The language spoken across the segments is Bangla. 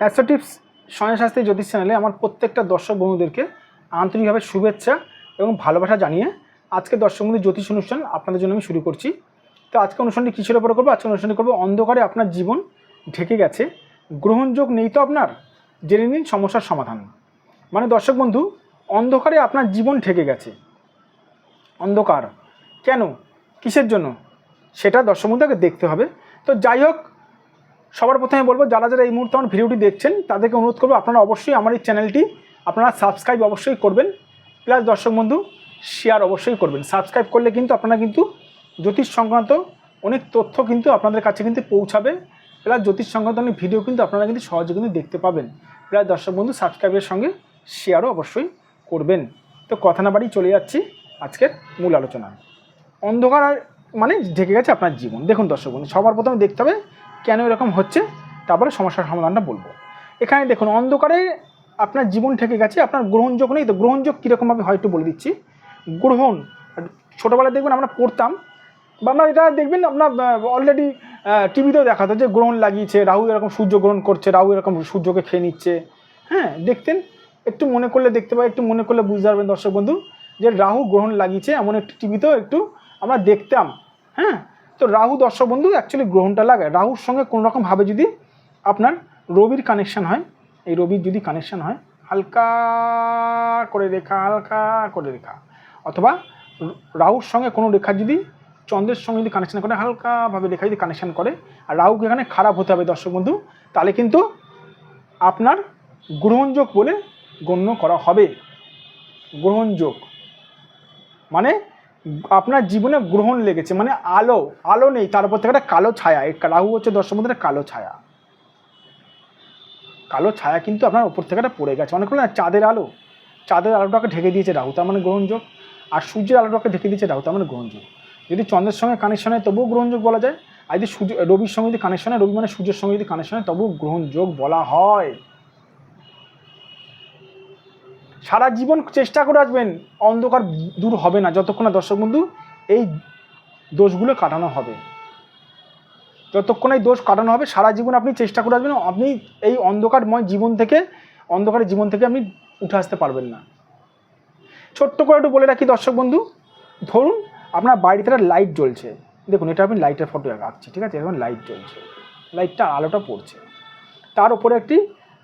অ্যাস্ট্রো টিপস শাস্ত্রী জ্যোতিষ চ্যানেলে আমার প্রত্যেকটা দর্শক বন্ধুদেরকে আন্তরিকভাবে শুভেচ্ছা এবং ভালোবাসা জানিয়ে আজকে দর্শক বন্ধু জ্যোতিষ অনুষ্ঠান আপনাদের জন্য আমি শুরু করছি। তো আজকে অনুষ্ঠানটি কিসের উপরে করব? আজকে অনুষ্ঠানটি করব অন্ধকারে আপনার জীবন ঢেকে গেছে। গ্রহণযোগ নেই তো আপনার? জেনে নিন সমস্যার সমাধান। মানে দর্শক বন্ধু, অন্ধকারে আপনার জীবন ঢেকে গেছে। অন্ধকার। কেন? কিসের জন্য? সেটা দর্শক বন্ধুকে দেখতে হবে। তো যাই হোক সবার প্রথমে বলব, যারা যারা এই মুহূর্তে আমার ভিডিওটি দেখছেন, তাদেরকে অনুরোধ করব, আপনারা অবশ্যই আমার এই চ্যানেলটি আপনারা সাবস্ক্রাইব অবশ্যই করবেন প্লাস দর্শক বন্ধু শেয়ার অবশ্যই করবেন। সাবস্ক্রাইব করলে কিন্তু আপনারা কিন্তু জ্যোতিষ সংক্রান্ত অনেক তথ্য কিন্তু আপনাদের কাছে কিন্তু পৌঁছাবে প্লাস জ্যোতিষ সংক্রান্ত অনেক ভিডিও কিন্তু আপনারা কিন্তু সহজে কিন্তু দেখতে পাবেন। প্লাস দর্শক বন্ধু সাবস্ক্রাইবের সঙ্গে শেয়ারও অবশ্যই করবেন। তো কথা না বাড়ি চলে যাচ্ছি আজকের মূল আলোচনায়। অন্ধকার মানে ঢেকে গেছে আপনার জীবন। দেখুন দর্শক বন্ধু, সবার প্রথমে দেখতে হবে কেন এরকম হচ্ছে? তারপরে সমস্যার সমাধানটা বলব। এখানে দেখুন, অন্ধকারে আপনার জীবন ঠেকে গেছে, আপনার গ্রহণযোগ নেই, তো গ্রহণযোগ কীরকমভাবে হয় একটু বলে দিচ্ছি। গ্রহণ, ছোটোবেলায় দেখবেন আমরা পড়তাম, বা আমরা এটা দেখবেন আপনার অলরেডি টিভিতেও দেখাতো যে গ্রহণ লাগিয়েছে, রাহু এরকম সূর্য গ্রহণ করছে, রাহু এরকম সূর্যকে খেয়ে নিচ্ছে। হ্যাঁ দেখতেন, একটু মনে করলে দেখতে পাই, একটু মনে করলে বুঝতে পারবেন দর্শক বন্ধু, যে রাহু গ্রহণ লাগিয়েছে, এমন একটি টিভিতেও একটু আমরা দেখতাম। হ্যাঁ তো রাহু দর্শক বন্ধু অ্যাকচুয়ালি গ্রহণটা লাগায়। রাহুর সঙ্গে কোনো রকমভাবে যদি আপনার রবির কানেকশান হয়, এই রবির যদি কানেকশান হয়, হালকা করে রেখা, হালকা করে রেখা, অথবা রাহুর সঙ্গে কোনো রেখা যদি চন্দ্রের সঙ্গে যদি কানেকশান করে হালকাভাবে রেখা যদি কানেকশান করে, আর রাহুকে এখানে খারাপ হতে হবে দর্শক বন্ধু, তাহলে কিন্তু আপনার গ্রহণযোগ বলে গণ্য করা হবে। গ্রহণযোগ। মানে আপনার জীবনে গ্রহণ লেগেছে মানে আলো আলো নেই, তার উপর থেকে একটা কালো ছায়া রাহু হচ্ছে দর্শক একটা কালো ছায়া। কালো ছায়া কিন্তু আপনার উপর থেকে একটা পড়ে গেছে, অনেক না চাঁদের আলো, চাঁদের আলোটাকে ঢেকে দিয়েছে রাহু, তার মানে গ্রহণযোগ, আর সূর্যের আলোটাকে ঢেকে দিয়েছে রাহু, তার মানে গ্রহণযোগ। যদি চন্দ্রের সঙ্গে কানেকশন হয়, তবুও গ্রহণযোগ বলা যায়, আর যদি সূর্য, রবির সঙ্গে যদি কানেকশন হয়, রবি মানে সূর্যের সঙ্গে যদি কানেকশন হয়, তবুও গ্রহণযোগ বলা হয়। সারা জীবন চেষ্টা করে আসবেন, অন্ধকার দূর হবে না, যতক্ষণ না দর্শক বন্ধু, এই দোষগুলো কাটানো হবে। যতক্ষণ এই দোষ কাটানো হবে, সারা জীবন আপনি চেষ্টা করে আসবেন, আপনি এই অন্ধকারময় জীবন থেকে, অন্ধকারের জীবন থেকে আপনি উঠে আসতে পারবেন না। ছোট্ট করে একটু বলে রাখি দর্শক বন্ধু, ধরুন আপনার বাড়িতে একটা লাইট জ্বলছে। দেখুন, এটা আমি লাইটের ফটো আঁকছি ঠিক আছে? এখন লাইট জ্বলছে লাইটটা আলোটা পড়ছে। তার উপরে একটি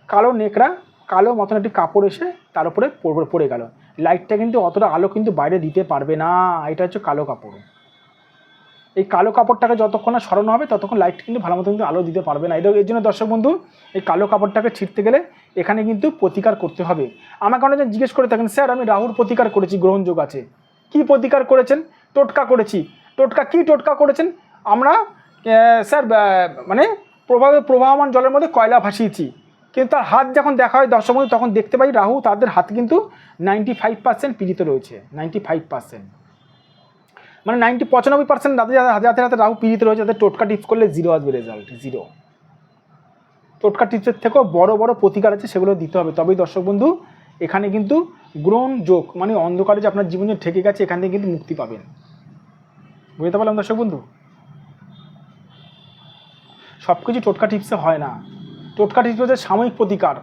কালো নেকড়া কালো মতন একটি কাপড় এসে তার উপরে পড়ে গেল। লাইটটা কিন্তু অতটা আলো কিন্তু বাইরে দিতে পারবে না। এটা হচ্ছে কালো কাপড়। এই কালো কাপড়টাকে যতক্ষণ না সরানো হবে, ততক্ষণ লাইট কিন্তু ভালো মতো কিন্তু আলো দিতে পারবে না। এটা এর জন্য দর্শক বন্ধু, এই কালো কাপড়টাকে ছিঁড়তে গেলে এখানে কিন্তু প্রতিকার করতে হবে। আমাকে অনেকজন জিজ্ঞেস করে থাকেন, স্যার, আমি রাহুর প্রতিকার করেছি গ্রহণযোগ আছে। কি প্রতিকার করেছেন? টোটকা করেছি। টোটকা, কি টোটকা করেছেন? আমরা স্যার মানে প্রভাবে প্রবাহমান জলের মধ্যে কয়লা ভাসিয়েছি। কিন্তু তার হাত যখন দেখা হয় বন্ধু, তখন দেখতে পাই রাহু, তাদের হাত কিন্তু নাইনটি ফাইভ পার্সেন্ট পীড়িত রয়েছে নাইনটি ফাইভ পার্সেন্ট মানে নাইনটি পঁচানব্বই পার্সেন্ট যাদের যাদের হাতে রাহু পীড়িত রয়েছে, তাদের টোটকা টিপস করলে জিরো আসবে রেজাল্ট জিরো টোটকা টিপসের থেকেও বড় বড় প্রতিকার আছে, সেগুলো দিতে হবে। তবেই দর্শক বন্ধু, এখানে কিন্তু গ্রহণ যোগ মানে অন্ধকারে যে আপনার জীবনে ঠেকে গেছে, এখান থেকে কিন্তু মুক্তি পাবেন। বুঝতে পারলাম দর্শক বন্ধু? সব কিছু টোটকা টিপসে হয় না। টোটকা হচ্ছে সাময়িক প্রতিকার।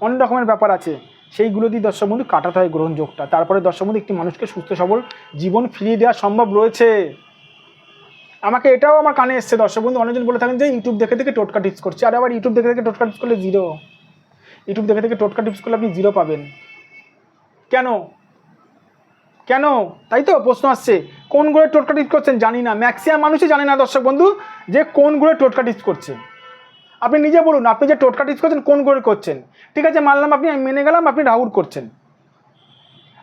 অনেক রকমের ব্যাপার আছে। সেইগুলো দিয়ে দর্শক বন্ধু কাটাতে হয় গ্রহণযোগটা। তারপরে দর্শক বন্ধু একটি মানুষকে সুস্থ, সবল জীবন ফিরিয়ে দেওয়া সম্ভব রয়েছে। আমাকে এটাও আমার কানে এসছে। দর্শক বন্ধু অনেকজন বলে থাকেন যে ইউটিউব দেখে দেখে টোটকা টিপস করছে। আর আবার ইউটিউব দেখে দেখে টোটকা টিপস করলে জিরো ইউটিউব দেখে দেখে টোটকা টিপস করলে আপনি জিরো পাবেন। কেন? কেন? তাই তো প্রশ্ন আসছে। কোন গ্রহে টোটকা টিপস করছেন? জানি না। ম্যাক্সিমাম মানুষই জানে না দর্শক বন্ধু যে কোন গ্রহে টোটকা টিপস করছে। আপনি নিজে বলুন, আপনি যে টোটকা টিপস করছেন, কোন গ্রহে করছেন? ঠিক আছে, মানলাম আপনি, আমি মেনে গেলাম, আপনি রাহুর করছেন।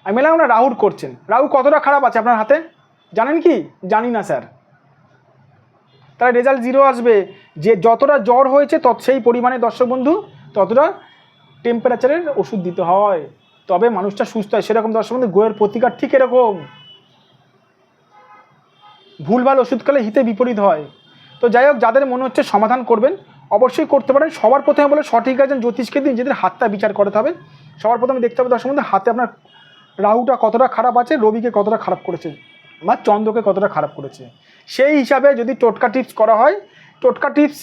আমি মেলাম না রাহুর করছেন। রাহু কতটা খারাপ আছে আপনার হাতে? জানেন কি? জানি না, স্যার। তাহলে রেজাল্ট জিরো আসবে। যে যতটা জ্বর হয়েছে, তত সেই পরিমাণে, দর্শক বন্ধু, ততটা টেম্পারেচারের ওষুধ দিতে হয়। তবে মানুষটা সুস্থ হয়। সেরকম দর্শক বন্ধু, গোয়ের প্রতিকার ঠিক এরকম। ভুলভাল ওষুধ খেলে হিতে বিপরীত হয়। তো যাই হোক, যাদের মনে হচ্ছে সমাধান করবেন অবশ্যই করতে পারেন। সবার প্রথমে বলে সঠিক একজন জ্যোতিষকে দিন নিজেদের হাতটা বিচার করতে হবে। সবার প্রথমে দেখতে হবে দর্শক বন্ধু হাতে আপনার রাহুটা কতটা খারাপ আছে, রবিকে কতটা খারাপ করেছে বা চন্দ্রকে কতটা খারাপ করেছে। সেই হিসাবে যদি টোটকা টিপস করা হয়, টোটকা টিপস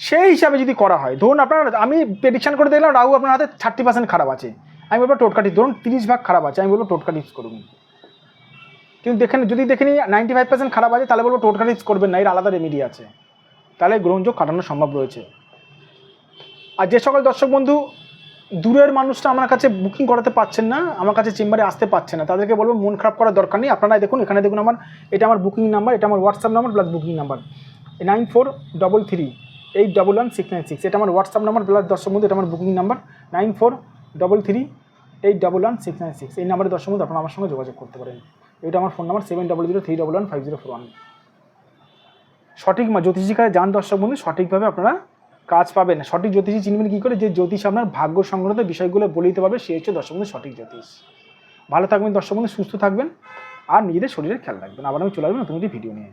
সেই হিসাবে যদি করা হয়, ধরুন আপনার আমি প্রেডিকশন করে দেখলাম রাহু আপনার হাতে থার্টি পার্সেন্ট খারাপ আছে। আমি বলব টোটকা টিপস, ধরুন তিরিশ ভাগ খারাপ আছে, আমি বলব টোটকা টিপস করুন। কিন্তু দেখেন, যদি দেখে নিই নাইনটি ফাইভ পার্সেন্ট খারাপ আছে, তাহলে বলব টোটকা টিপস করবেন না, এর আলাদা রেমেডি আছে। তাহলে গ্রহণযোগ কাটানো সম্ভব রয়েছে। আর যে সকল দর্শক বন্ধু, দূরের মানুষটা আমার কাছে বুকিং করাতে পারছেন না, আমার কাছে চেম্বারে আসতে পারছে না, তাদেরকে বলব মন খারাপ করার দরকার নেই। আপনারা দেখুন, এখানে দেখুন আমার, এটা আমার বুকিং নাম্বার এটা আমার WhatsApp number plus booking number nine four double three eight double one six nine six এটা আমার হোয়াটসঅ্যাপ নাম্বার প্লাস দর্শক বন্ধু, এটা আমার booking number nine four double three eight double one six nine six এই নাম্বারে দর্শক বন্ধু, আপনারা আমার সঙ্গে যোগাযোগ করতে পারেন। এটা আমার phone number seven double zero three double one five zero four one সঠিক মা জ্যোতিষিকারে যান দর্শক বন্ধু, সঠিকভাবে আপনারা কাজ পাবেন। সঠিক জ্যোতিষী চিনবেন কী করে? যে জ্যোতিষ আপনার ভাগ্য সংক্রান্ত বিষয়গুলো বলে দিতে পারবে, সে হচ্ছে দর্শক বন্ধু সঠিক জ্যোতিষ। ভালো থাকবেন দর্শক বন্ধু, সুস্থ থাকবেন, আর নিজেদের শরীরের খেয়াল রাখবেন। আবার আমি চলে আসবেন নতুন একটি ভিডিও নিয়ে।